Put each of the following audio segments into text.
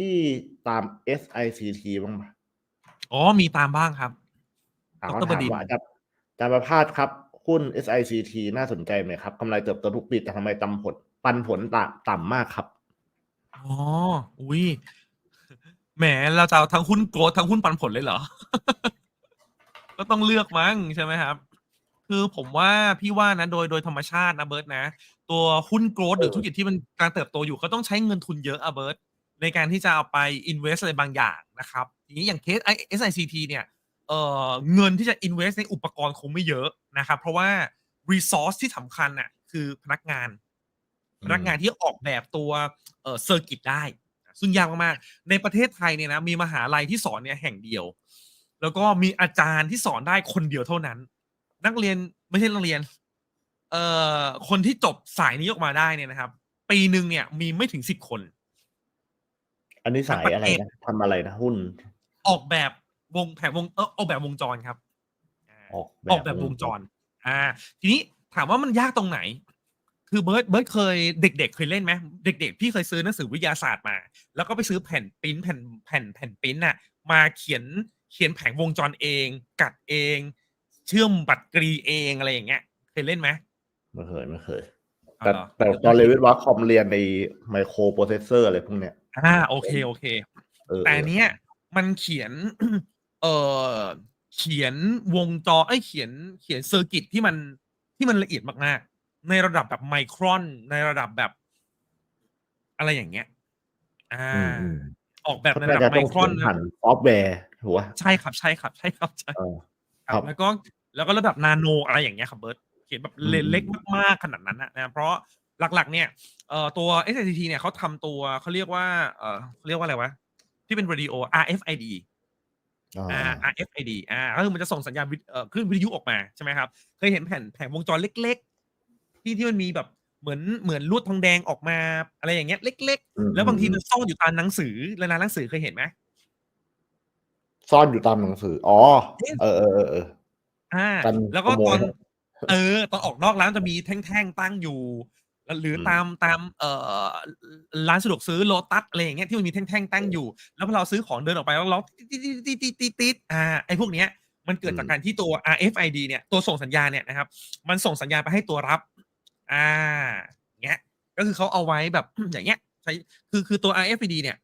พี่ตาม SICT บ้างเปล่า?อ๋อมีตามบ้างครับอ่าดเขาร.บถามดินทว่าร์อาจารย์อาจารย์ประภาสครับหุ้น SICT น่าสนใจไหมครับ?กำไรเติบโตทุกปีแต่ทำไมตำผล ปันผลต่ำต่ำมากครับ?อ๋อ อุ๊ยแหม เราจะเอาทั้งหุ้น Growth ทั้งหุ้นปันผลเลยเหรอ?ก็ต้องเลือกมั้งใช่ไหมครับ?คือผมว่าพี่ว่านะโดยโดยธรรมชาตินะเบิร์ตนะ ตัวหุ้น Growth หรือธุรกิจที่มันกำลังเติบโตอยู่ก็ต้องใช้เงินทุนเยอะอะเบิร์ต ในการที่จะเอาไป invest อะไรบางอย่างนะครับทีนี้อย่างเคสไอ้ SICT เนี่ยเอ่อเงินที่จะ invest ในอุปกรณ์คงไม่เยอะนะครับ เพราะว่า resource ที่สำคัญน่ะคือพนักงานอืพนักงานมที่ออกแบบตัวเอ่อเซอร์กิตได้ ซึ่งยากมากๆ ในประเทศไทยเนี่ยนะมีมหาลัยที่สอนเนี่ยแห่งเดียว แล้วก็มีอาจารย์ที่สอนได้คนเดียวเท่านั้น นักเรียนไม่ใช่นักเรียนเอ่อคนที่จบสายนี้ออกมาได้เนี่ยนะครับ ปีหนึ่งเนี่ยมีไม่ถึง10คน อันนี้ทั้สางยประอะไรเทศนะทำอะไรนะหุ้น?ออกแบบวงแผงวงเออออกแบบวงจรครับอาออกแบออกแบบบววงงจจรรอาทีนี้ถามว่ามันยากตรงไหน คือเบิร์ตเบิร์ตเคยเด็ก ๆ เคยเล่นไหม?เด็ก ๆ พี่เคยซื้อหนังสือวิทยาศาสตร์มา แล้วก็ไปซื้อแผ่นพรินต์แผ่นแผ่นแผ่นพรินต์น่ะ มาเขียนเขียนแผงวงจรเอง กัดเอง เชื่อมบัตรกรีเองอะไรอย่างเงี้ย เคยเล่นไหม?ไม่เคยไม่เคย อ้าแต่วเหรอ?แต่เดี๋ยวตอนเรียนคิวิดศวะคอมเรียนไอ้ microprocessor อะไรพวกเนี้ยอาโอเคเออๆแต่อันๆเนี้ยมันเขียน เอ่อเขียนวงจรเอ๊ยเขียนเขียนเซอร์กิตที่มันที่มันละเอียดมากๆ ในระดับแบบไมครอนในระดับแบบ อะไรอย่างเงี้ยอาอืมออกแบๆบก็ในน่าระดัจะบไมต้องคเขรีีอยนนนะผ่านซอฟต์แวร์ถูกเปล่า?ใช่ครับใช่ครับ ใช่ครับใช่เออครครับบแล้วก็แล้วก็ระดับ Nano อะไรอย่างเงี้ยครับเบิร์ต เขียนแบบอืเลนเล็กมมากๆขนาดนั้นน่ะนะครับเพราะหลักๆ เนี่ยเอ่อตัว SICT เนี่ยเขาทำตัวเขาเรียกว่าเอ่อเขาเรียกว่าอะไรวะ ที่เป็นเรดิโอ RFID อ๋ออา RFID อาก็คือมันจะส่งสัญญาณวิทเอ่อคลื่นวิทยุออกมาใช่ไหมครับ เคยเห็นแผ่นแผงวงจรเล็ก ๆ ที่ที่มันมีแบบเหมือนเหมือนลวดทองแดงออกมา อะไรอย่างเงี้ยเล็กอืๆแล้วบางทีมัอนๆๆซ่อนอยู่ตามหนังสือในร้านหนังสือเคยเห็นไหม?ซ่อนอยู่ตามหนังสือ อ๋อจริงเออๆๆอาๆกันแล้วขก็โมตอยนครับ เออ ตอนออกนอกร้านจะมีแท่งๆตั้งอยู่ลหรืออืมตามตามเอ่อรร้านสะดวกซื้อ Lotus อะไรอย่างเงี้ยที่มันมีแท่งๆตั้งอยู่ แล้วพอเราซื้อของเดินออกไปแล้วร้องตี๊ดๆๆๆๆๆอาไอ้พวกเนี้ยมันเกิอืดจากมการที่ตัว RFID เนี่ยตัวส่งสัญญาณเนี่ยนะครับ มันส่งสัญญาณไปให้ตัวรับอาเงี้ย ก็คือเขาเอาไว้แบบอย่างเงี้ยใช้คือคือตัว RFID เนี่ย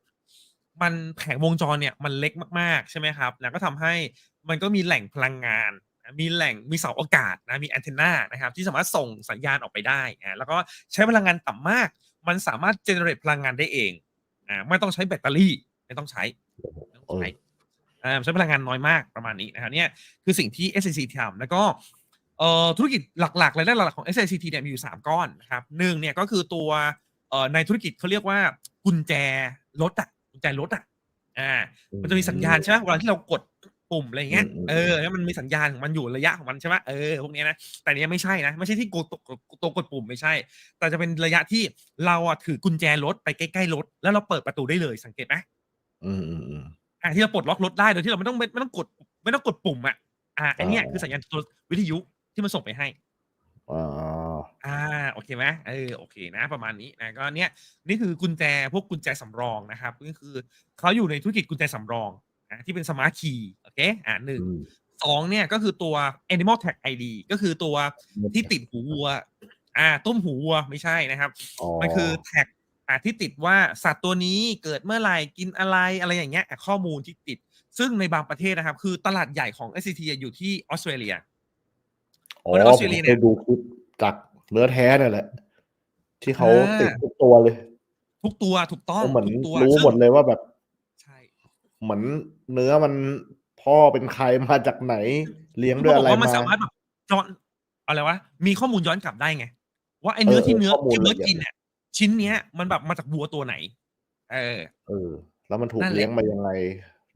มันแผงวงจรเนี่ยมันเล็กมากๆใช่ไหมครับ แล้วก็ทำให้มันก็มีแหล่งพลังงานอา มีแหล่งมีเสาอากาศนะมีแอนเทนนานะครับที่สามารถส่งสัญญาณออกไปได้อาแล้วก็ใช้พลังงานต่ำมาก มันสามารถ generate พลังงานได้เองอาไม่ต้องใช้แบตเตอรี่ไม่ต้องใช้โอ้โฮไม่ต้องเอใช้ออาใช้พลังงานน้อยมากประมาณนี้นะครับเนี่ยคือสิ่งที่ SICT ทำแล้วก็เอ่อธุรกิจหลักๆรายได้หลักๆของ SICT เนี่ยมีอยู่ 3 ก้อนนะครับ1เนี่ยก็คือตัวเอ่อในธุรกิจเขาเรียกว่ากุญแจรถอะกุญแจรถอะอาอืมันจะมีสัญญาณมใช่เปล่าเวลาที่เรากด ปุ่มอะไรอย่างอืเงี้ย เอออๆๆแล้วมันมีสัญญาณของมันอยู่ระยะของมันใช่เปล่าเออพวกเนี้ยนะ แต่อันเนี้ยไม่ใช่นะ ไม่ใช่ที่กดตกดตัวกดปุ่มไม่ใช่ แต่จะเป็นระยะที่เราอะถือกุญแจรถไปใกล้ๆรถ แล้วเราเปิดประตูได้เลยสังเกตไหม?อืมๆๆอาที่เราปลดล็อกรถได้โดยที่เราไม่ต้องไม่ไม่ต้องกดไม่ต้องกดปุ่มอะอาไออ๋้เนี่ยคือสัญญาอณตัววิทยุที่มันส่งไปให้อ๋ออาโอเคไหม?เออโอเคนะ ประมาณนี้นะก็เนี่ยนี่คือกุญแจพวกกุญแจสำรองนะครับก็คือเขาอยู่ในธุรกิจกุญแจสำรองอา ที่เป็นสมาร์ตคีย์โอเคอา1อืม2เนี่ยก็คือตัว Animal Tag ID ก็คือตัวที่ติดหูวัวอาต้มหูวัวไม่ใช่นะครับอ๋อมันคือแท็กอ่าที่ติดว่าสัตว์ตัวนี้เกิดเมื่อไรกินอะไรอะไรอย่างเงี้ยอ่าข้อมูลที่ติด ซึ่งในบางประเทศนะครับ คือตลาดใหญ่ของ SICT อะอยู่ที่ออสเตรเลียอ๋อเพราะในออสเตผรมเลียเคเนี่ยยดูคลิปจากเนื้อแท้เนี่ยแหละ ที่เขาติดอาทุกตัวเลย ทุกตัวถูกต้อเขงาเหมือนทุกตัวรู้ซึ่งหมดเลยว่าแบบ ใช่ เหมือน เนื้อมันพ่อเป็นใครมาจากไหน เลี้ยงที่ด้เขวยบอะอกไรว่ามันมาสามารถแบบย้อนอะไรวะมีข้อมูลย้อนกลับได้ไง ว่าไอ้เอเนื้ออที่เนื้ๆอข้อมูที่ลเบิลร์ตะเอียกิดนเลยเนี่ยชิ้นเนี้ยมันแบบมาจากวัวตัวไหน เออ เออ แล้วมันถูนัก่นแเหลลี้ยะงมายังไง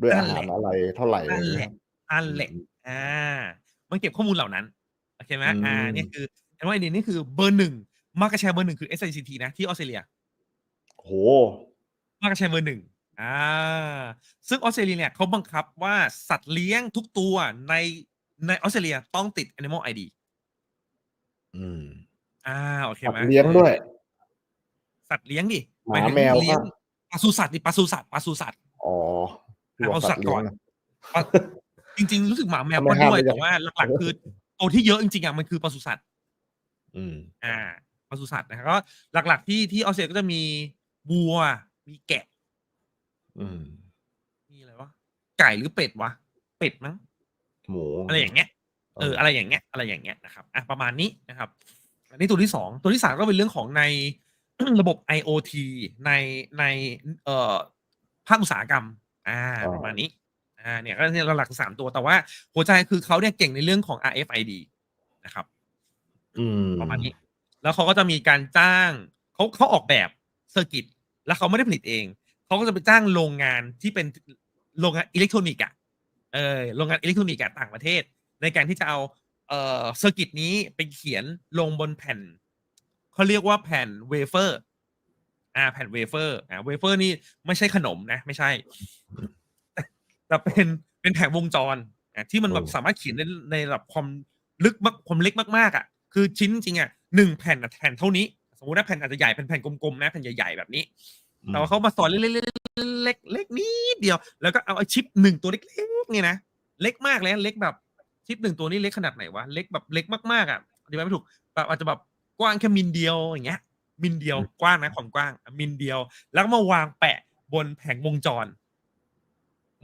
ด้วยนัอ่านหแหาละรอะไรเท่าไรนัอะ่ไรนเแงหี้ละยนั่นอืแหละมอามันเก็บข้อมูลเหล่านั้นโอเคไหม?อือาเนี่ยมคือ Animal ID นี่คือเบอร์1 Market share เบอร์1คือ SICT นะที่ออสเตรเลียโอ้โฮ Market share เบอร์1 อาซึ่งออสเตรเลียเนี่ยเขาบังคับว่าสัตว์เลี้ยงทุกตัวในในออสเตรเลียต้องติด Animal ID อืมอาโอเคสัตไหม?ว์เลี้ยงเออด้วย สัตว์เลี้ยงดิหมหมาายถึงแมวเลี้กย็งปศุสัตว์นี่ปศุสัตว์ปศุสัตว์อ๋ออะเอาสัตว์ก่อนเลี้ยงะปะจริง ๆ รู้สึกหมาแมวทำไมก็ห้ามด้วยไม่ได้แต่ว่าหลักๆคือตัวที่เยอะจริงๆอะมันคือปศุสัตว์อืมอ่าปศุสัตว์นะครับก็หลักๆที่ที่ออสเตรเลียก็จะมีวัว มีแกะ อืม มีอะไรวะไก่หรือเป็ดวะเป็ดมั้งหมูอะไรอย่างเงี้ยเอออะไรอย่างเงี้ยอะไรอย่างเงี้ยนะครับอะประมาณนี้นะครับ อันนี้ตัวที่สองตัวที่สามก็เป็นเรื่องของในระบบ IoT ในในเอ่อภาคอุตสาหกรรม อ่าประมาณนี้อ่าเนี่ยก็เนี่ยหลักๆสามตัวแต่ว่าหัวใจคือเขาเนี่ยเก่งในเรื่องของ RFID นะครับอืมประมาณนี้ แล้วเขาก็จะมีการจ้างเขาเขาออกแบบเซอร์กิต แล้วเขาไม่ได้ผลิตเอง เขาก็จะไปจ้างโรงงานที่เป็นโรงงานอิเล็กทรอนิกส์อะเออโรงงานอิเล็กทรอนิกส์อะต่างประเทศ ในการที่จะเอาเอ่อเซอร์กิตนี้ไปเขียนลงบนแผ่นเขาเรียกว่าแผ่นเวเฟอร์อ่าแผ่นเวเฟอร์อ่าเวเฟอร์นี่ไม่ใช่ขนมนะ ไม่ใช่ แต่แต่เป็นเป็นแผงวงจรอะที่มันแบบสามารถเขียนในในระดับความลึกมากความเล็กมากๆอะ คือชิ้นจริงๆอะหนึ่งแผ่นอะแผ่นเท่านี้ สมมติว่าแผ่นอาจจะใหญ่เป็นแผ่นกลมๆนะแผ่นใหญ่ๆแบบนี้ แต่ว่าเขามาสอนเล็กๆเล็กๆเล็กนิดเดียว แล้วก็เอาไอ้ชิปหนึ่งตัวเล็กๆเนี่ยนะเล็กมากเลยนะเล็กแบบชิปหนึ่งตัวนี้เล็กขนาดไหนวะเล็กแบบเล็กมากๆอะอธิบายไม่ถูกแบบอาจจะแบบกว้างแค่มิลเดียวอย่างเงี้ย มิลเดียวกว้างนะความกว้างอะมิลเดียว แล้วก็มาวางแปะบนแผงวงจร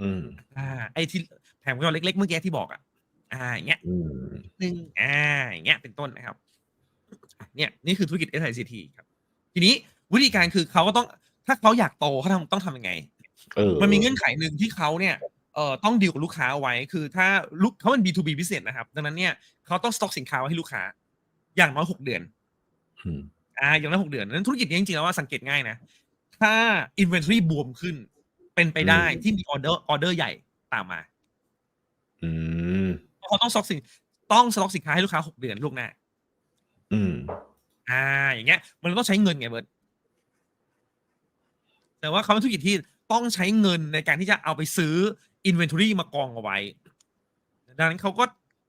อืม อ่า ไอ้ที่แผงวงจรเล็กๆเมื่อกี้ที่บอกอะอ่าอย่างเงี้ยอืมหนึ่งอ่าอย่างเงี้ยเป็นต้นนะครับอะเนี่ยนี่คือธุรกิจ SICT ครับ ทีนี้วิธีการคือเขาก็ต้อง ถ้าเขาอยากโตเขาทำต้องทำยังไงเออมันมีเงื่อนไขหนึ่งที่เขาเนี่ยเอ่อต้องดีลกับลูกค้าเอาไว้คือถ้าลูกเขาเป็น B2B business นะครับ ดังนั้นเนี่ยเขาต้องสต็อกสินค้าไว้ให้ลูกค้า อย่างน้อยหกเดือนอืมอ่าอย่างน้อยหกเดือนนั้นธุรกิจนี้จริงๆแล้วว่าสังเกตง่ายนะ ถ้า inventory บวมขึ้น เป็นไปได้ที่มีออเดอร์ออเดอร์ใหญ่ตามมาอืมเพราะเขาต้องสต็อกสินต้องสต็อกสินค้าให้ลูกค้าหกเดือนล่วงหน้าอืม อ่า อย่างเงี้ย มันต้องใช้เงินไงเบิร์ต แต่ว่าเขาเป็นธุรกิจที่ต้องใช้เงินในการที่จะเอาไปซื้อ inventory มากองเอาไว้ ดังนั้นเขาก็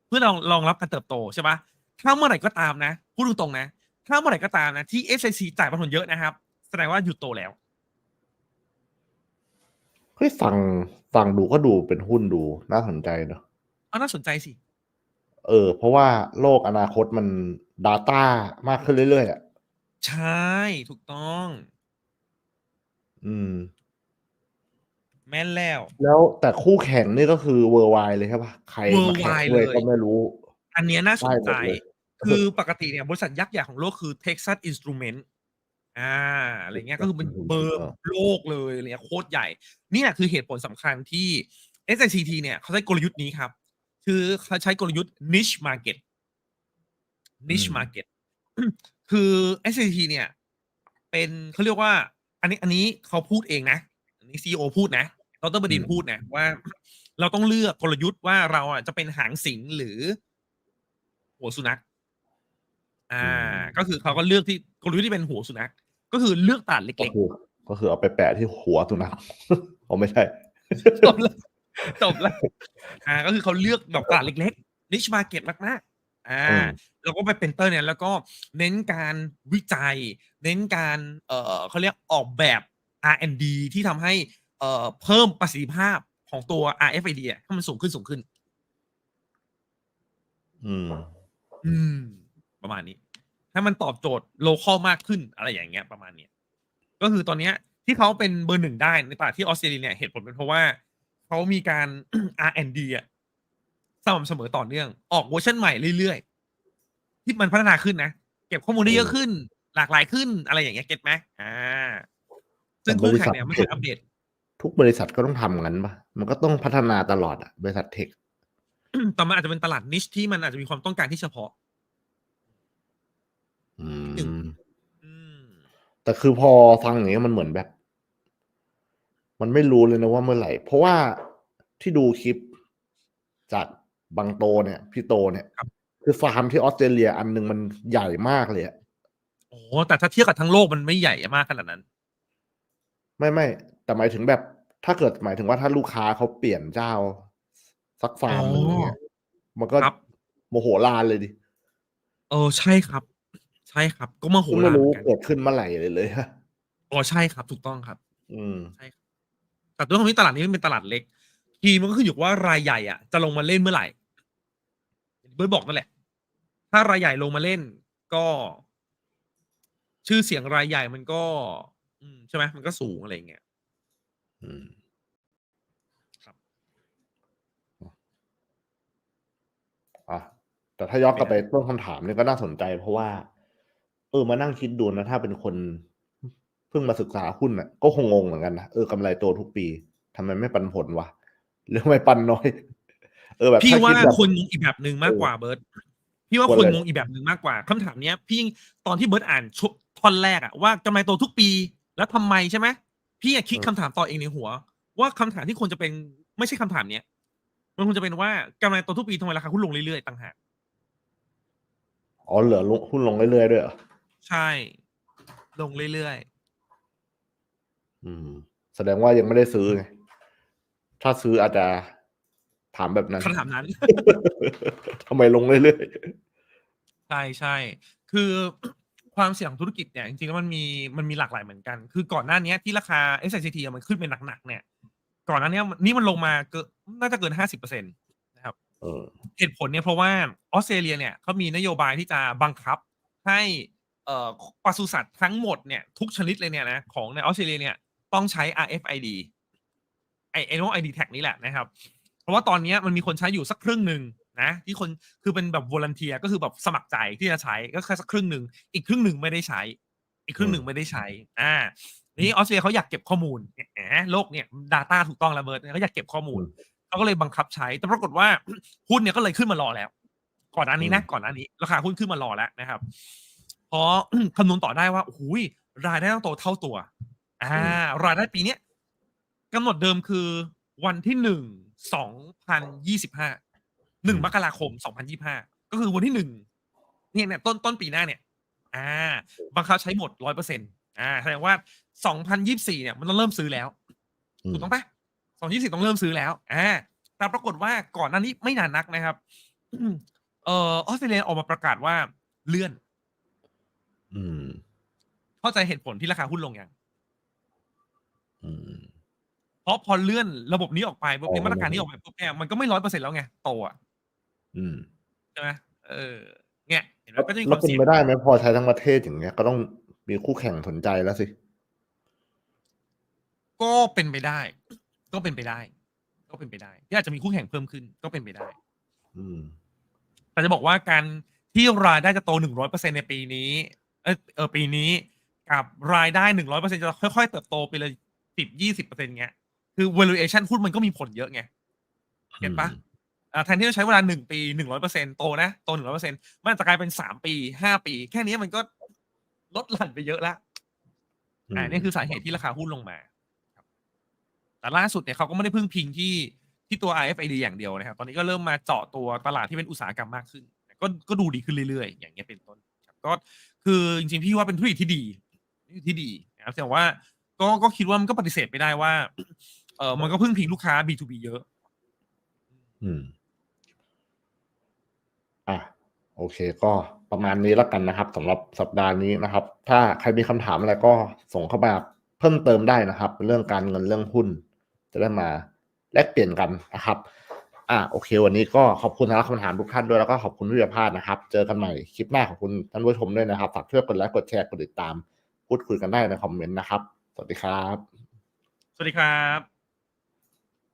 เพื่อรองรองรับการเติบโตใช่ปะถ้าเมื่อไหร่ก็ตามนะ พูดตรงๆนะ ถ้าเมื่อไหร่ก็ตามนะ ที่ s อ c จ่ายปันผลเยอะนะครับ แสดงว่าหยุดโตแล้ว เฮ้ยฟังฟังดูก็ดูเป็นหุ้นดูน่าสนใจเนอะเอาน่าสนใจสิ เออ เพราะว่าโลกอนาคตมัน Data มากขึ้นเรื่อยๆอะ ใช่ ถูกต้อง อืม แม่นแล้ว แล้วแต่คู่แข่งนี่ก็คือเวอร์ไวเลยใช่ปะใครมาแข่ง Worldwide ด้วยเลย ก็ไม่รู้อันเนี้ยน่าสนใจ ได้หมดเลย คือปกติเนี่ยบริษัทยักษ์ใหญ่ของโลกคือ Texas Instrument อ่าอะไรเงี้ยก็คือเป็นเบอร์โลกเลยอะไรเงี้ยโคตรใหญ่ เนี่ยคือเหตุผลสำคัญที่ SICT เนี่ยเขาใช้กลยุทธ์นี้ครับ คือเขาใช้กลยุทธ์ niche market niche อืม market คือ SICT เนี่ย เป็นเขาเรียกว่า อันนี้อันนี้เขาพูดเองนะ อันนี้ CEO พูดนะดรบดินทร์พูดนะว่า เราต้องเลือกกลยุทธ์ว่าเราอะจะเป็นหางสิงหรือ หัวสุนัข อ่า ก็คือเขาก็เลือกที่กลยุทธ์ที่เป็นหัวสุนัข ก็คือเลือกตลาดก็เล็กคือก็คือเอาไปแปะที่หัวสุนัขอ๋อไม่ใช่ๆจบแล้วจบแล้วอ่า ก็คือเขาเลือกแบบตลาดเล็กๆนิชมาเก็ตมากๆ อ่าอืมแล้วก็ไปเป็นเตอร์เนี่ยแล้วก็เน้นการวิจัย เน้นการเอ่อเขาเรียกออกแบบ R&D ที่ทำให้เอ่อเพิ่มประสิทธิภาพของตัว RFID อะให้มันสูงขึ้นสูงขึ้น อืม อืม ประมาณนี้ ให้มันตอบโจทย์โลคอลมากขึ้นอะไรอย่างเงี้ยประมาณเนี้ยก็คือตอนเนี้ยที่เขาเป็นเบอร์หนึ่งได้ในตลาดที่ออสเตรเลียเนี่ยเหตุผลเป็นเพราะว่าเขามีการ R&D อะ สม่ำเสมอต่อเนื่อง ออกเวอร์ชันใหม่เรื่อยๆ ที่มันพัฒนาขึ้นนะ เก็บข้อมูลได้เยอะขึ้น หลากหลายขึ้นอะไรอย่างเงี้ยเก็ตไหมอ่า ซึ่งคู่แข่งเนี่ยไม่เคยอัปเดต ทุกบริษัทก็ต้องทำงั้นปะมันก็ต้องพัฒนาตลอดอะบริษัทเทคแต่มันอาจจะเป็นตลาดนิชที่มันอาจจะมีความต้องการที่เฉพาะอืหนึ่งมอืมแต่คือพอฟังอย่างเงี้ยมันเหมือนแบบ มันไม่รู้เลยนะว่าเมื่อไหร่ เพราะว่าที่ดูคลิปจาก บางโตเนี่ยพี่โตเนี่ยครับคือฟาร์มที่ออสเตรเลียอันหนึงมันใหญ่มากเลยอะโอ้แต่ถ้าเทียบกับทั้งโลกมันไม่ใหญ่มากขนาดนั้น ไม่ไม่แต่หมายถึงแบบถ้าเกิดหมายถึงว่าถ้าลูกค้าเขาเปลี่ยนเจ้าสักฟาร์มหนึ่งเนี่ยมันก็ครับโมโหลานเลยดิเออใช่ครับ ใช่ครับ ก็มาโหซึ่งฬาไม่รเหรู้มือนกันเกิดขึ้นเมื่อไหร่เลยเลยฮะอ๋อใช่ครับ ถูกต้องครับ อืมแต่ด้วยความที่ตลาดนี้มันเป็นตลาดเล็ก ทีมมันก็ขึ้นอยู่กับว่ารายใหญ่อะจะลงมาเล่นเมื่อไหร่เบิร์ดบอกนั่นแหละ ถ้ารายใหญ่ลงมาเล่นก็ ชื่อเสียงรายใหญ่มันก็ อืมใช่ไหมมันก็สูงอะไรอย่างเงี้ยอืมครับอะแต่ถ้าย้อนกลับไปต้นคำถามเนี่ยก็น่าสนใจ เพราะว่า เออมานั่งคิดดูนะ ถ้าเป็นคนเพิ่งมาศึกษาหุ้นอะ ก็คงงงเหมือนกันนะเออกำไรโตทุกปีทำไมไม่ปันผลวะ หรือไม่ปันน้อย เออแบบพี่ถ้ว่าดแบบคนงงอีกแบบหนึ่งมากกว่าเบิร์ตพี่ว่าคนคนอะไรงงอีกแบบหนึ่งมากกว่าคำถามเนี้ย พี่ตอนที่เบิร์ตอ่านชุท่อนแรกอะว่ากำไรโตทุกปี แล้วทำไมใช่ไหมพี่อะคิดคำถามต่อเองในหัว ว่าคำถามที่ควรจะเป็นไม่ใช่คำถามเนี้ยมันควรจะเป็นว่ากำไรโตทุกปีทำไมราคาหุ้นลงเรื่อยๆต่างหากอ๋อเหลือลงหุ้นลงเรื่อยๆด้วยเหรอใช่ ลงเรื่อยอืม แสดงว่ายังไม่ได้ซื้อไง ถ้าซื้ออาจจะถามแบบนั้นๆคำถามนั้นทำไมลงเรื่อยใช่ใช่คือความเสี่ยงของธุรกิจเนี่ยจริงๆแล้วมันมีมันมีหลากหลายเหมือนกัน คือก่อนหน้านี้ที่ราคา s อ c t มันขึ้นเป็นหนักๆเนี่ย ก่อนหน้านี้นี่มันลงมาเกินน่าจะเกินห้าสิบเปอร์เซ็นตนะครับๆเออเหตุผลเนี่ยเพราะว่าออสเตรเลียเนี่ยเขามีนโยบายที่จะบังคับให้เอ่อปศุสัตว์ทั้งหมดเนี่ยทุกชนิดเลยเนี่ยนะของในออสเตรเลียเนี่ยต้องใช้ RFID ไอ Animal ID Tag นี่แหละนะครับ เพราะว่าตอนนี้มันมีคนใช้อยู่สักครึ่งหนึ่งนะที่คนคือเป็นแบบวอลันเทียก็คือแบบสมัครใจที่จะใช้ก็แค่สักครึ่งหนึ่งอีกครึ่งหนึ่งไม่ได้ใช้ อีกครึ่งหนึ่งไม่ได้ใช้อ่านี่ออสเตรเลียเขาอยากเก็บข้อมูลแหมโลกเนี่ย Data ถูกต้องแล้วเบิร์ดเขาอยากเก็บข้อมูลเขาก็เลยบังคับใช้ แต่ปรากฏว่าหุ้นเนี่ยก็เลยขึ้นมารอแล้ว ก่อนหน้านี้นะก่อนหน้านี้ราคาหุ้นขึ้นมารอแล้วนะครับเพราะคำนวณต่อได้ว่าโอ้โหยรายได้ต้องโตเท่าตัว อ่ารายได้ปีเนี้ย กำหนดเดิมคือวันที่หนึ่งสองพันยี่สิบห้าหนึ่งมกราคมสองพันยี่ห้าก็คือวันที่หนึ่งเนี่ยเนี่ยต้นต้นปีหน้าเนี่ย อ่า บังคับใช้หมดร้อยเปอร์เซ็นต์อ่าแสดงว่าสองพันยี่สี่เนี่ยมันต้องเริ่มซื้อแล้วอืมถูกต้องปะสองยี่สิบต้องเริ่มซื้อแล้วอ่าแต่ปรากฏว่าก่อนหน้านี้ไม่นานนักนะครับเอ่อออสเตรเลียออกมาประกาศว่าเลื่อน อืม เข้าใจเหตุผลที่ราคาหุ้นลงยังอืม เพราะพอเลื่อนระบบนี้ออกไปปุ๊บอ๋อเนี่ยมาตรการนี้ออกไปปุ๊บเนี่ยมันก็ไม่ร้อยเปอร์เซ็นต์แล้วไงโตอะอืมใช่ไหมเออเนี่ยเห็นไหมแล้วก็จะมีคแล้ววามเป็นเสี่ยงไม่ได้ไหมพอใช้ทั้งประเทศอย่างเงี้ย ก็ต้องมีคู่แข่งสนใจแล้วสิ ก็เป็นไปได้ ก็เป็นไปได้ ก็เป็นไปได้ที่อาจจะมีคู่แข่งเพิ่มขึ้น ก็เป็นไปได้ อืมแต่จะบอกว่าการที่รายได้จะโตหนึ่งร้อยเปอร์เซ็นในปีนี้ เออเออปีนี้ กับรายได้หนึ่งร้อยเปอร์เซ็นจะค่อยๆเติบโตไปเลยสิบยี่สิบเปอร์เซ็นเงี้ย คือ valuation หุ้นมันก็มีผลเยอะไง เห็นปะอ่าแทนที่จะใช้เวลาหนึ่งปีหนึ่งร้อยเปอร์เซ็นโตนะ โตหนึ่งร้อยเปอร์เซ็นมันอาจจะกลายเป็นสามปีห้าปี แค่นี้มันก็ลดหลั่นไปเยอะละอืมอ่านี่คือสาเหตุที่ราคาหุ้นลงมาครับแต่ล่าสุดเนี่ยเขาก็ไม่ได้พึ่งพิงที่ที่ตัว RFID อย่างเดียวนะครับ ตอนนี้ก็เริ่มมาเจาะตัวตลาดที่เป็นอุตสาหกรรมมากขึ้น ก็ก็ดูดีขึ้นเรื่อยๆ อย่างเงี้ยเป็นต้นครับก็คือจริงๆ พี่ว่าเป็นธุรกิจที่ดีธุรกิจที่ดีนะครับแต่ว่าก็ก็คิดว่ามันก็ปฏิเสธไม่ได้ว่า เออมันก็พึ่งพิงลูกค้า B2B เยอะ อืม อะ โอเค ก็ประมาณนี้แล้วกันนะครับสำหรับสัปดาห์นี้นะครับ ถ้าใครมีคำถามอะไรก็ส่งเข้ามาเพิ่มเติมได้นะครับ เรื่องการเงินเรื่องหุ้น จะได้มาแลกเปลี่ยนกันนะครับ อะโอเค วันนี้ก็ขอบคุณสำหรับคำถามทุกท่านด้วยแล้วก็ขอบคุณที่จะพลาดนะครับ เจอกันใหม่คลิปหน้าขอบคุณท่านผู้ชมด้วยนะครับฝากช่วยกดไลค์กดแชร์กดติดตาม พูดคุยกันได้ในคอมเมนต์นะครับ สวัสดีครับ สวัสดีครับ